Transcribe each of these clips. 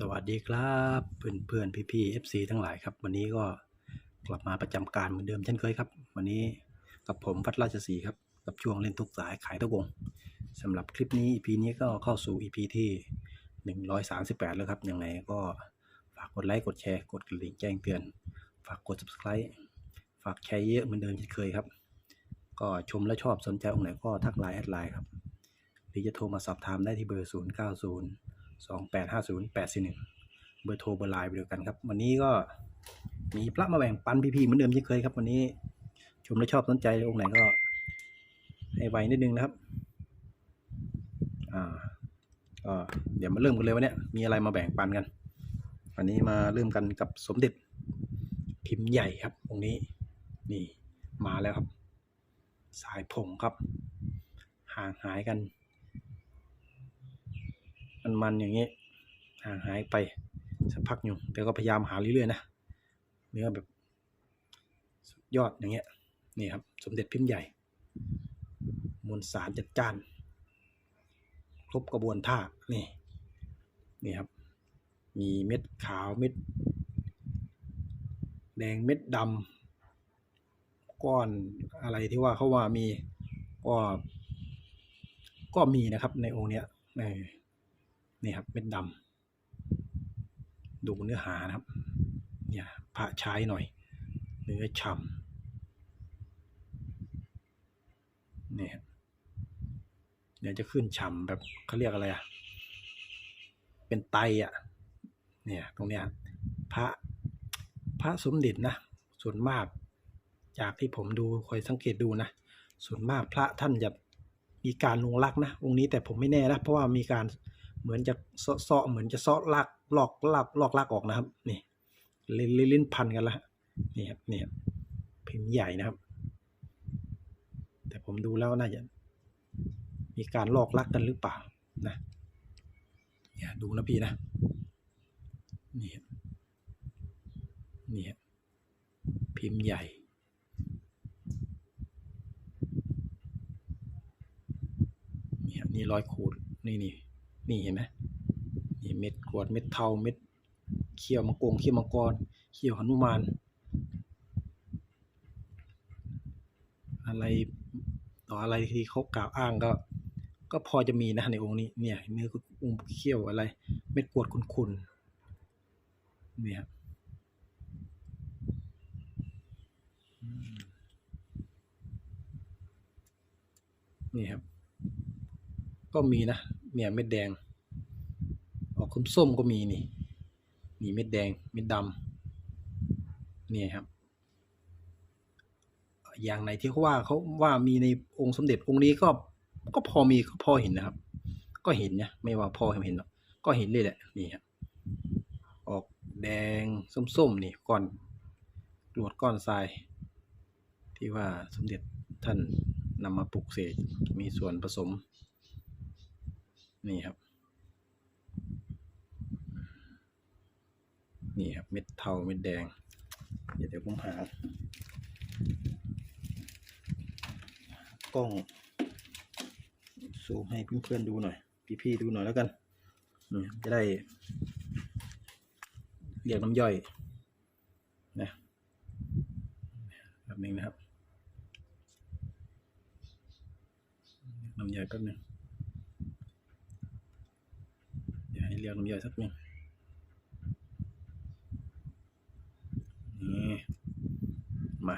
สวัสดีครับเพื่อนเพื่อนพี่พี่เอฟซีทั้งหลายครับ วันนี้ก็กลับมาประจำการเหมือนเดิมเช่นเคยครับ วันนี้กับผมพัดราชสีครับ กับช่วงเล่นทุกสายขายทุกวงสำหรับคลิปนี้ EP นี้ก็เข้าสู่ EP ที่138แล้วครับยังไงก็ฝากกดไลค์กดแชร์กดกระดิ่งแจ้งเตือน ฝากกด subscribe ฝากแชร์เยอะเหมือนเดิมเช่นเคยครับ ก็ชมและชอบสนใจองค์ไหนก็ทักไลน์แอดไลน์ครับหรือจะโทรมาสอบถามได้ที่เบอร์ 0 9 0 2 8 5 0 8 4 1 เบอร์โทรเบอร์ไลน์ไปเดียวกันครับ วันนี้ก็มีพระมาแบ่งปันพี่ๆเหมือนเดิมเช่นเคยครับ วันนี้ชมและชอบสนใจองค์ไหนก็ให้ไวนิดนึงนะครับ อ่าก็เดี๋ยวมาเริ่มกันเลยวันนี้มีอะไรมาแบ่งปันกันวันนี้มาเริ่มกันกับสมเด็จพิมพ์ใหญ่ครับองค์นี้นี่มาแล้วครับ สายผงครับ ห่างหายกัน มันมันๆอย่างนี้ห่างหายไปสักพักอยู่แต่ก็พยายามหาเรื่อยๆนะเนื้อแบบสุดยอดอย่างเงี้ยนี่ครับสมเด็จพิมพ์ใหญ่มวลสารจัดจ้านครบกระบวนท่านี่นี่ครับ มีเม็ดขาวเม็ดแดงเม็ดดำก้อนอะไรที่ว่าเขาว่ามีก็ก็มีนะครับในองค์เนี้ยเออ นี่ครับเม็ดดำดูเนื้อหานะครับเนี่ยพระใช้หน่อย เนื้อฉ่ำนี่ครับเดี๋ยวจะขึ้นฉ่ำแบบเขาเรียกอะไรอะ เป็นไตอะเนี่ยตรงเนี้ยพระพระสมเด็จนะ ส่วนมากจากที่ผมดูคอยสังเกตดูนะ ส่วนมากพระท่านจะมีการลงลักนะองค์นี้แต่ผมไม่แน่นะ เพราะว่ามีการ เหมือนจะเซาะเหมือนจะเซาะลักลอกลักลอกลักออกนะครับ นี่ลิ้นลิ้นลิ้นพันกันแล้วนี่ครับนี่ครับพิมพ์ใหญ่นะครับ แต่ผมดูแล้วน่าจะมีการลอกลักกันหรือเปล่านะเนี่ยดูนะพี่นะนี่ครับนี่ครับพิมพ์ใหญ่ นี่ครับนี่รอยขูดนี่นี่ นี่เห็นไหมนี่เม็ดกวดเม็ดเทาเม็ดเขี้ยวมังกรเขี้ยวมังกรเขี้ยวหนุมาน อะไรต่ออะไรที่เขากล่าวอ้างก็ ก็พอจะมีนะในองค์นี้เนี่ยเนื้อองค์เขี้ยวอะไร เม็ดกวดคุนๆเนี่ยครับนี่ครับ ก็มีนะ เนี่ยเม็ดแดง ออกส้มๆก็มีนี่ นี่เม็ดแดงเม็ดดำนี่ครับ อย่างไหนที่เขาว่าเขาว่ามีในองค์สมเด็จองค์นี้ก็ก็พอมีก็พอเห็นนะครับ ก็เห็นนะไม่ว่าพอเห็นหรอกก็เห็นเลยแหละนี่ครับออกแดงส้มๆนี่ก้อนกรวดก้อนทราย ที่ว่าสมเด็จท่านนำมาปลูกเสกมีส่วนผสม นี่ครับ นี่ครับเม็ดเทาเม็ดแดง เดี๋ยวเดี๋ยวผมหากล้องซูมให้เพื่อนๆดูหน่อย พี่ๆดูหน่อยแล้วกันจะได้เรียกน้ำย่อยนะแบบนึงนะครับน้ำย่อยแป๊บนึง เดี๋ยว ให้เรียกน้ำย่อยสักหนึ่งนี่มา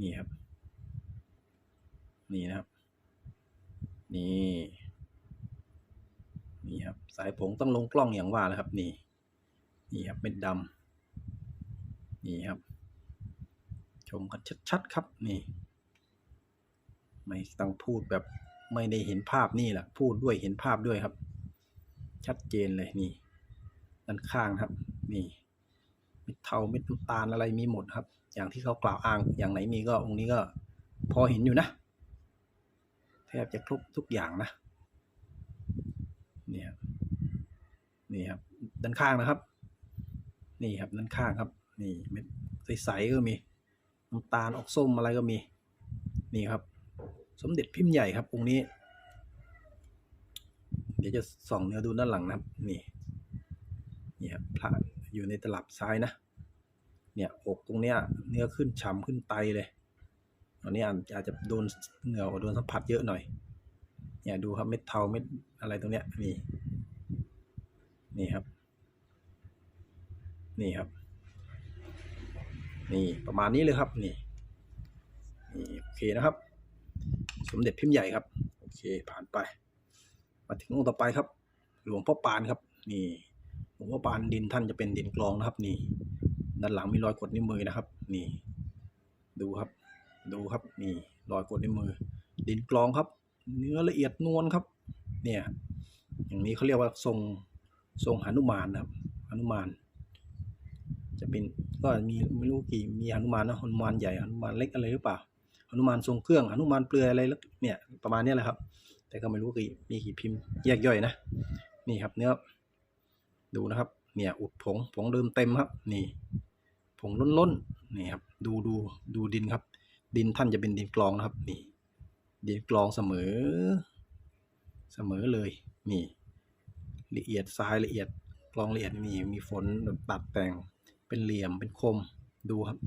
นี่ครับ นี่นะครับ นี่ นี่ครับ สายผงต้องลงกล้องอย่างว่าแล้วครับ นี่ นี่ครับเม็ดดำนี่ครับ ชมกันชัดๆครับ นี่ ไม่ต้องพูดแบบไม่ได้เห็นภาพนี่แหละ พูดด้วยเห็นภาพด้วยครับ ชัดเจนเลยนี่ ด้านข้างครับ นี่เม็ดเทาเม็ดน้ำตาลอะไรมีหมดครับ อย่างที่เขากล่าวอ้างอย่างไหนมีก็องค์นี้ก็พอเห็นอยู่นะแทบจะครบทุกอย่างนะนี่ครับนี่ครับ ด้านข้างนะครับ นี่ครับด้านข้างครับ นี่เม็ดใสๆก็มีน้ำตาลออกส้มอะไรก็มี นี่ครับ สมเด็จพิมพ์ใหญ่ครับองค์นี้ เดี๋ยวจะส่องเนื้อดูด้านหลังนะครับนี่เนี่ยพระอยู่ในตลับซ้ายนะ เนี่ยอกตรงเนี้ยเนื้อขึ้นฉ่ำขึ้นไตเลยอันนี้อาจอาจจะโดนเหงื่อโดนสัมผัสเยอะหน่อยเนี่ยดูครับเม็ดเทาเม็ดอะไรตรงเนี้ยนี่นี่ครับ นี่ครับ นี่ประมาณนี้เลยครับนี่นี่โอเคนะครับ สมเด็จพิมพ์ใหญ่ครับ โอเคผ่านไป มาถึงองค์ต่อไปครับ หลวงพ่อปานครับ นี่หลวงพ่อปานดินท่านจะเป็นดินกรองนะครับ นี่ ด้านหลังมีรอยกดนิ้วมือนะครับ นี่ ดูครับ ดูครับ นี่รอยกดนิ้วมือ ดินกรองครับ เนื้อละเอียดนวลครับ เนี่ย อย่างนี้เขาเรียกว่าทรงทรงหนุมานนะครับหนุมาน จะเป็นก็มีไม่รู้กี่มีหนุมานนะหนุมานใหญ่หนุมานเล็กอะไรหรือเปล่าหนุมานทรงเครื่องหนุมานเปลือยอะไรเนี่ยประมาณนี้แหละครับ แต่ก็ไม่รู้กี่มีกี่พิมพ์แยกย่อยนะ นี่ครับเนื้อ ดูนะครับ เนี่ยอุดผงผงเดิมเต็มครับ นี่ผงล้นๆนี่ครับดูดูดูดินครับ ดินท่านจะเป็นดินกรองนะครับ นี่ ดินกรองเสมอ เสมอเลย นี่ ละเอียดทรายละเอียดกรองละเอียดนี่มีฝนแบบตัดแต่งเป็นเหลี่ยมเป็นคมดูครับ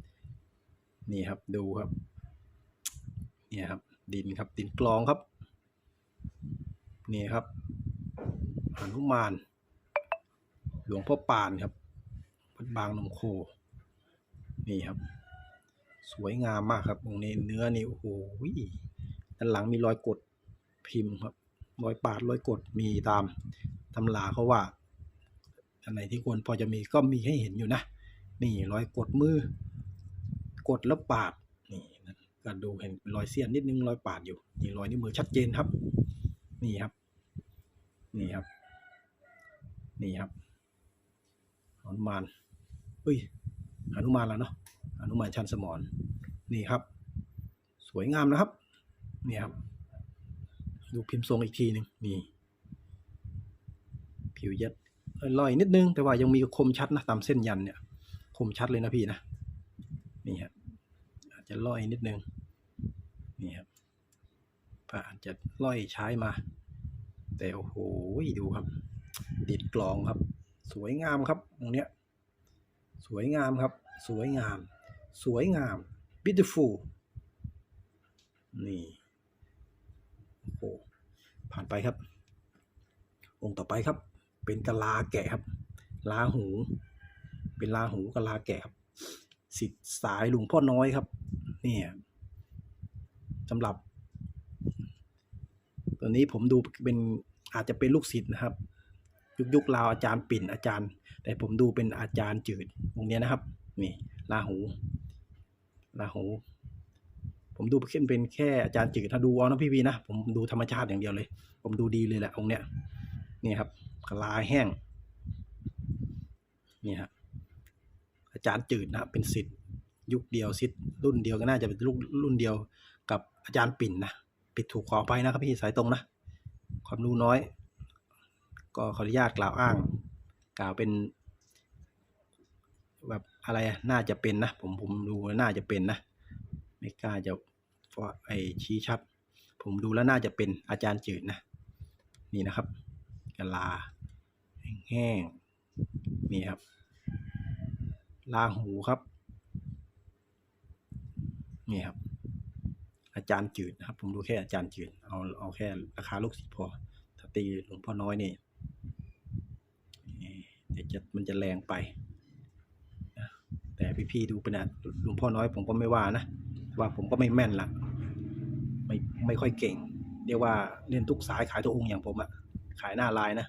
นี่ครับดูครับ เนี่ยครับ ดินครับดินกรองครับ นี่ครับหนุมาน หลวงพ่อปานครับวัดบางนมโค นี่ครับ สวยงามมากครับตรงนี้เนื้อนี่โอ้โหด้านหลังมีรอยกดพิมพ์ครับรอยปาดรอยกดมีตามตำราเขาว่าอันไหนที่ควรพอจะมีก็มีให้เห็นอยู่นะ นี่รอยกดมือ กดแล้วปาดนี่ก็ดูเห็นรอยเสี้ยนนิดนึงรอยปาดอยู่นี่รอยนิ้วมือชัดเจนครับ นี่ครับ นี่ครับ นี่ครับหนุมานเฮ้ยหนุมานแล้วเนาะหนุมานชันสมรนี่ครับ สวยงามนะครับ นี่ครับ ดูพิมพ์ทรงอีกทีหนึ่งนี่ ผิวยัดลอยนิดนึง แต่ว่ายังมีคมชัดนะตามเส้นยันเนี่ย คมชัดเลยนะพี่นะ นี่ครับอาจจะลอยนิดนึง พระอาจจะล่อยใช้มา แต่โอ้โหดูครับ ดิดกลองครับ สวยงามครับตรงเนี้ยสวยงามครับ สวยงาม สวยงาม beautiful นี่โอ้โหผ่านไปครับ องค์ต่อไปครับ เป็นกะลาแกะครับ ลาหู เป็นลาหูกะลาแกะครับสิทธิ์สายหลวงพ่อน้อยครับ เนี่ยสำหรับ ตัวนี้ผมดูเป็นอาจจะเป็นลูกศิษย์นะครับ ยุคยุคราวอาจารย์ปิ่นอาจารย์ แต่ผมดูเป็นอาจารย์จืดตรงเนี้ยนะครับ นี่ลาหูลาหู ผมดูขึ้นเป็นแค่อาจารย์จืดถ้าดูเอานะพี่พีนะผมดูธรรมชาติอย่างเดียวเลย ผมดูดีเลยแหละองค์เนี้ยนี่ครับกลาแห้งนี่ครับอาจารย์จืดนะครับเป็นศิษย์ยุคเดียวศิษย์รุ่นเดียวก็น่าจะเป็นรุ่นรุ่นเดียวกับอาจารย์ปิ่นนะ ปิดถูกขอไปนะครับพี่สายตรงนะ ความรู้น้อย ก็ขออนุญาตกล่าวอ้าง กล่าวเป็น แบบอะไรน่าจะเป็นนะ ผมผมดูแล้วน่าจะเป็นนะ ไม่กล้าจะไอชี้ชัดผมดูแล้วน่าจะเป็นอาจารย์จืดนะ นี่นะครับกะลา แห้งๆนี่ครับลาหูครับ นี่ครับ อาจารย์จืดนะครับ ผมดูแค่อาจารย์จืด เอาเอาแค่ราคาลูกศิษย์พอถ้าตีหลวงพ่อน้อยนี่เดี๋ยวจะมันจะแรงไปนะแต่พี่ๆดูเป็นะหลวงพ่อน้อยผมก็ไม่ว่านะว่าผมก็ไม่แม่นละไม่ไม่ค่อยเก่ง เรียกว่าเล่นทุกสายขายตัวองค์อย่างผมอะขายหน้าลายนะ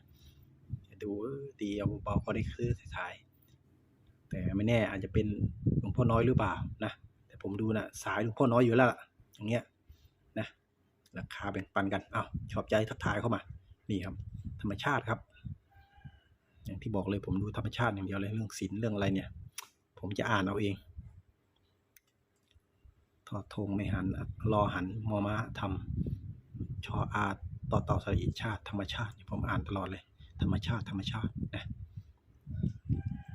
ดูตีเอาเบาๆก็ได้ซื้อขาย แต่ไม่แน่อาจจะเป็นหลวงพ่อน้อยหรือเปล่านะแต่ผมดูนะสายหลวงพ่อน้อยอยู่แล้วล่ะ อย่างเงี้ยนะราคาแบ่งปันกันอ้าวชอบใจทักทายเข้ามา นี่ครับ ธรรมชาติครับ อย่างที่บอกเลยผมดูธรรมชาติอย่างเดียวเลยเรื่องศิลเรื่องอะไรเนี่ย ผมจะอ่านเอาเองทอดทงไม่หันรอหันมอม้าทำชออาต่อต่อสริชาติ ธรรมชาติผมอ่านตลอดเลย ธรรมชาติธรรมชาตินะ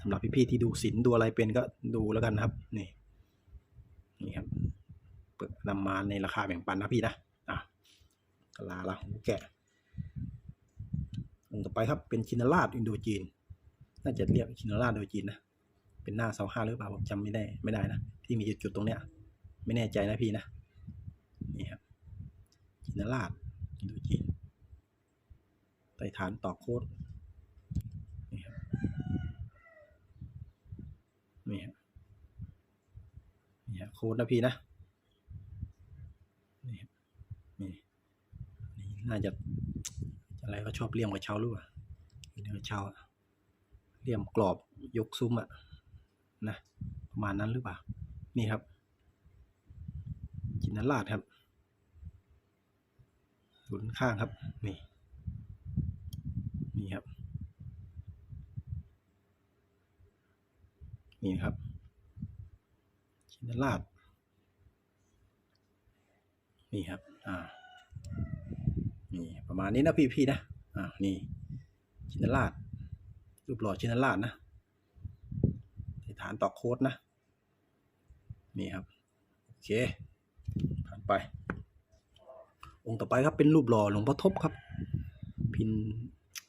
สำหรับพี่ๆที่ดูศิลดูอะไรเป็นก็ดูแล้วกันนะครับ นี่นี่ครับ นำมาในราคาแบ่งปันนะพี่นะอะกลาละหูแกะองต่อไปครับเป็นชินราชอินโดจีน น่าจะเรียกชินราชโดจีนนะเป็นหน้าเสาห้าหรือเปล่าผมจำไม่ได้ไม่ได้นะที่มีจุดๆตรงเนี้ย ไม่แน่ใจนะพี่นะนี่ครับชินราชโดจีนไต่ฐานต่อโคดนี่ครับนี่ครับนี่ครับโค้ดนะพี่นะ นี่ครับนี่ น่าจะอะไรก็ชอบเลี่ยมกระเช้าหรือเปล่าเลี่ยมกระเช้าเลี่ยมกรอบยกซุ้มอะนะประมาณนั้นหรือเปล่า นี่ครับ จินนราชครับศูนย์ข้างครับ นี่ นี่ครับ นี่ครับจินนราชนี่ครับ อ่า นี่ประมาณนี้นะพี่พี่ๆนะอ่านี่ชินราชรูปหล่อชินราชนะฐานต่อโค้ดนะ นี่ครับ โอเคผ่านไป องค์ต่อไปครับเป็นรูปหล่อหลวงพ่อทบครับ พิมพ์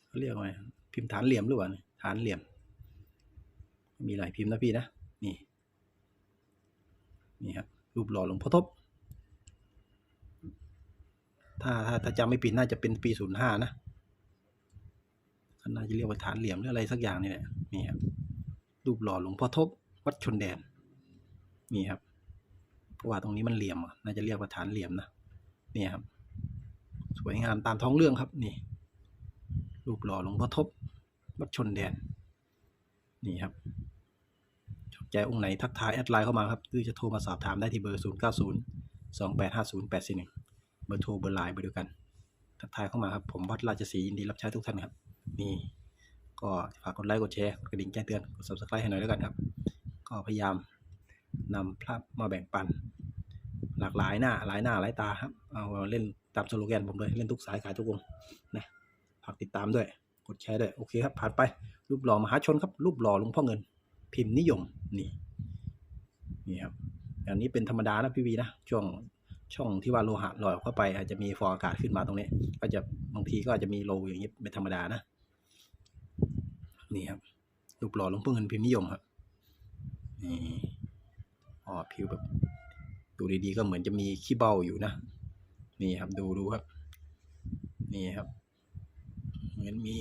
เขาเรียกว่าไงพิมพ์ฐานเหลี่ยมหรือเปล่าฐานเหลี่ยม มีหลายพิมพ์นะพี่นะ นี่ นี่ครับ รูปหล่อหลวงพ่อทบ ถ้าถ้าถ้าจำไม่ผิดน่าจะเป็นปีศูนย์ห้านะน่าจะเรียกว่าฐานเหลี่ยมหรืออะไรสักอย่างนี่แหละนี่ครับรูปหล่อหลวงพ่อทบวัดชนแดนนี่ครับเพราะว่าตรงนี้มันเหลี่ยมอะน่าจะเรียกว่าฐานเหลี่ยมนะนี่ครับ สวยงามตามท้องเรื่องครับนี่รูปหล่อหลวงพ่อทบวัดชนแดน นี่ครับชอบใจองค์ไหนทักทายแอดไลน์เข้ามาครับหรือจะโทรมาสอบถามได้ที่เบอร์ 0 9 0 2 8 5 0 8 4 1 เบอร์โทรเบอร์ไลน์เบอร์เดียวกันทักทายเข้ามาครับ ผมวัดราชสีห์ยินดีรับใช้ทุกท่านครับนี่ก็ฝากกดไลค์กดแชร์กดกระดิ่งแจ้งเตือนกด subscribe ให้หน่อยแล้วกันครับ ก็พยายามนำพระมาแบ่งปัน หลากหลายหน้าหลายหน้าหลายตาครับเอาเล่นตามสโลแกนผมเลยเล่นทุกสายขายทุกวงนะฝากติดตามด้วยกดแชร์ด้วยโอเคครับผ่านไปรูปหล่อมหาชนครับ รูปหล่อหลวงพ่อเงิน พิมพ์นิยมนี่นี่ครับอันนี้เป็นธรรมดานะพี่วีนะช่วง ช่องที่ว่าโลหะลอยเข้าไปอาจจะมีฟองอากาศขึ้นมาตรงนี้ ก็จะบางทีก็อาจจะมีโลอย่างนี้เป็นธรรมดานะ นี่ครับรูปหล่อหลวงพ่อเงินพิมพ์นิยมครับนี่อ๋อผิวแบบดูดีๆก็เหมือนจะมีขี้เบ้าอยู่นะ นี่ครับดูดูครับ นี่ครับ เหมือนมี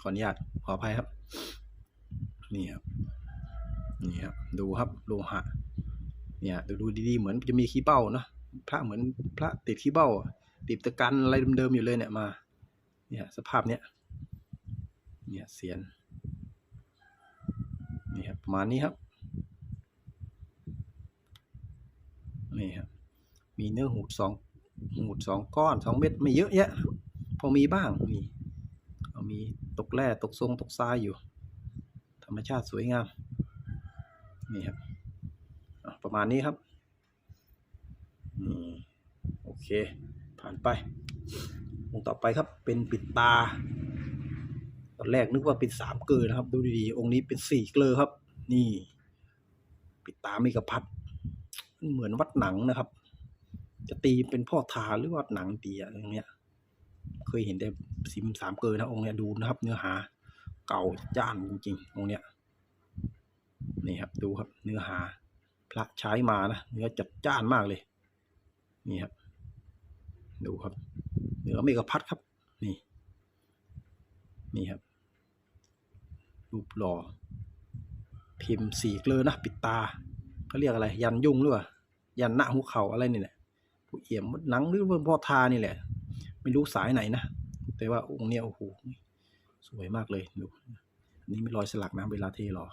ขออนุญาตขออภัยครับ นี่ครับ นี่ครับ ดูครับโลหะเนี่ยดูดูดีๆเหมือนจะมีขี้เบ้าเนอะ พระเหมือนพระติดขี้เบ้าติดตะกันอะไรเดิมๆอยู่เลยเนี่ยมาเนี่ยสภาพเนี้ยเนี่ยเสียนนี่ครับประมาณนี้ครับนี่ครับมีเนื้อหูดสองหูดสองก้อนสองเม็ดไม่เยอะแยะพอมีบ้างมีเอมีตกแร่ตกทรงตกทรายอยู่ ธรรมชาติสวยงามนี่ครับประมาณนี้ครับ โอเค ผ่านไปองค์ต่อไปครับเป็นปิดตา ตอนแรกนึกว่าเป็นสามเกลือนะครับ ดูดีๆ องค์นี้เป็นสี่เกลือครับ นี่ ปิดตาไมีกระพัดเหมือนวัดหนังนะครับ จะตีเป็นพ่อทาหรือวัดหนังตีอะไรอย่างเงี้ย เคยเห็นแต่ซิมสามเกลือนะองค์เนี้ยดูนะครับ เนื้อหา เก่าจ้านจริงๆองค์เนี้ยนี่ครับดูครับ เนื้อหา พระใช้มานะเนื้อจัดจ้านมากเลย นี่ครับ ดูครับเนื้อเมกะพัดครับ นี่ นี่ครับ รูปหล่อ พิมพ์สีเกลือนะ ปิดตาเขาเรียกอะไร ยันยุ่งหรือเปล่า ยันหน้าหูเข่าอะไรนี่แหละผู้เอี่ยมมดหนังหรือว่าพ่อทานี่แหละ ไม่รู้สายไหนนะ แต่ว่าองค์เนี้ยโอ้โห สวยมากเลย ดูอันนี้ไม่รอยสลักนะเวลาเทหล่อ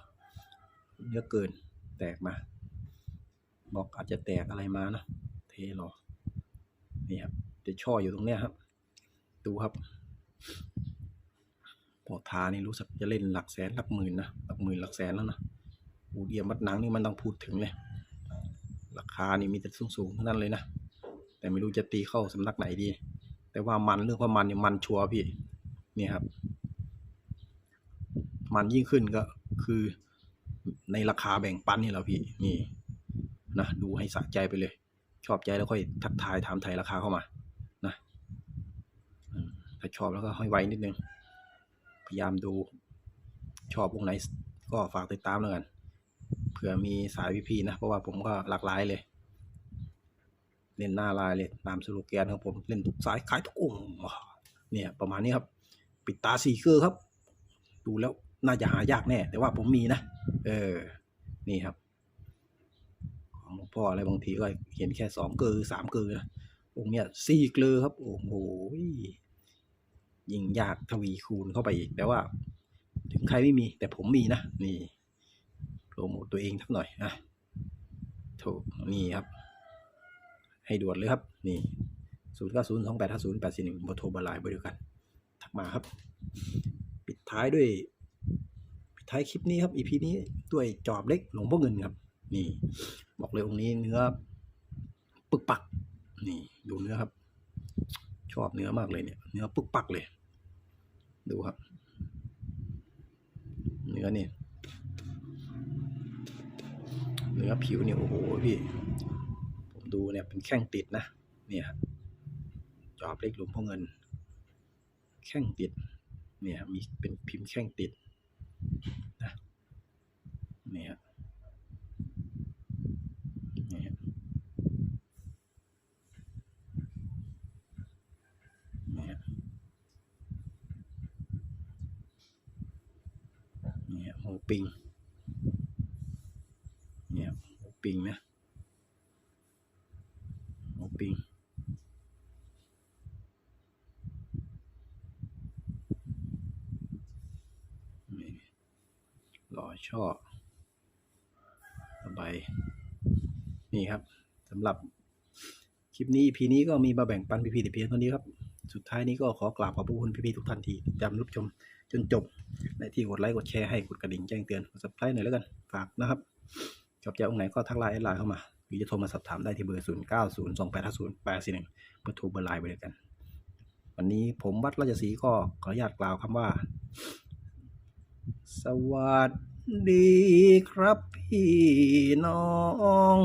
เนื้อเกิน แตกมาบอกอาจจะแตกอะไรมานะ เทหรอ นี่ครับจะช่ออยู่ตรงเนี้ยครับ ดูครับพอทานี่รู้สึกจะเล่นหลักแสนหลักหมื่นนะหลักหมื่นหลักแสนแล้วนะอูเดียมัดหนังนี่มันต้องพูดถึงเลย ราคานี่มีแต่สูงๆทั้งนั้นเลยนะแต่ไม่รู้จะตีเข้าสำนักไหนดี แต่ว่ามันเรื่องว่ามันเนี่ยมันชัวร์พี่เนี่ยครับ มันยิ่งขึ้นก็คือในราคาแบ่งปันนี่แหละพี่นี่นะดูให้สะใจไปเลย ชอบใจแล้วค่อยทักทายถามไทยราคาเข้ามานะถ้าชอบแล้วก็ให้ไวนิดนึง พยายามดูชอบวงไหนก็ฝากติดตามแล้วกันเผื่อมีสายพี่ๆนะ เพราะว่าผมก็หลากหลายเลย เล่นหน้าลายเลยตามสโลแกนของผมเล่นทุกสายขายทุกองค์เนี่ย ประมาณนี้ครับ ปิดตาสี่เกลือครับ ดูแล้วน่าจะหายากแน่ แต่ว่าผมมีนะ เออ นี่ครับ ของหลวงพ่ออะไรบางทีก็เห็นแค่สองเกลือสามเกลือนะองค์เนี้ยสี่เกลือครับ โอ้โหยิ่งยากทวีคูณเข้าไปอีกแต่ว่า ถึงใครไม่มีแต่ผมมีนะ นี่โปรโมทตัวเองสักหน่อยนะโถนี่ครับ ให้ด่วนเลยครับ นี่ศูนย์เก้าศูนย์สองแปดห้าศูนย์แปดสี่หนึ่งโทรบาลายบริการทักมาครับ ปิดท้ายด้วย ปิดท้ายคลิปนี้ครับอีพีนี้ด้วยจอบเล็กหลวงพ่อเงินครับ นี่ บอกเลยองค์นี้เนื้อ ปึกปัก นี่ดูเนื้อครับ ชอบเนื้อมากเลยเนี่ย เนื้อปึกปักเลย ดูครับ เนื้อนี่เนื้อผิวเนี่ยโอ้โหพี่ ผมดูเนี่ยเป็นแข้งติดนะ เนี่ยจอบเล็กหลวงพ่อเงิน แข้งติด เนี่ยมีเป็นพิมพ์แข้งติดนะเนี่ยครับเนี่ยครับเนี่ยหู ปิง เนี่ยหูปิงนะหูปิงนี่หล่อช่อระบายนี่ครับสำหรับคลิปนี้ EP นี้ก็มีมาแบ่งปันพี่ๆแต่เพียงเท่านี้ครับ สุดท้ายนี้ก็ขอกราบขอบพระคุณพี่ๆทุกท่านที่ติดตามรับชม จนจบและที่กดไลค์กดแชร์ให้กดกระดิ่งแจ้งเตือนกด subscribe หน่อยแล้วกันฝากนะครับชอบใจองค์ไหนก็ทักไลน์ไลน์เข้ามาหรือจะโทรมาสอบถามได้ที่เบอร์ 0 9 0 2 8 5 0 8 4 1เบอร์โทรเบอร์ไลน์ไปเลยกัน วันนี้ผมวัดราชสีก็ขออนุญาตกล่าวคำว่า สวัสดีครับพี่น้อง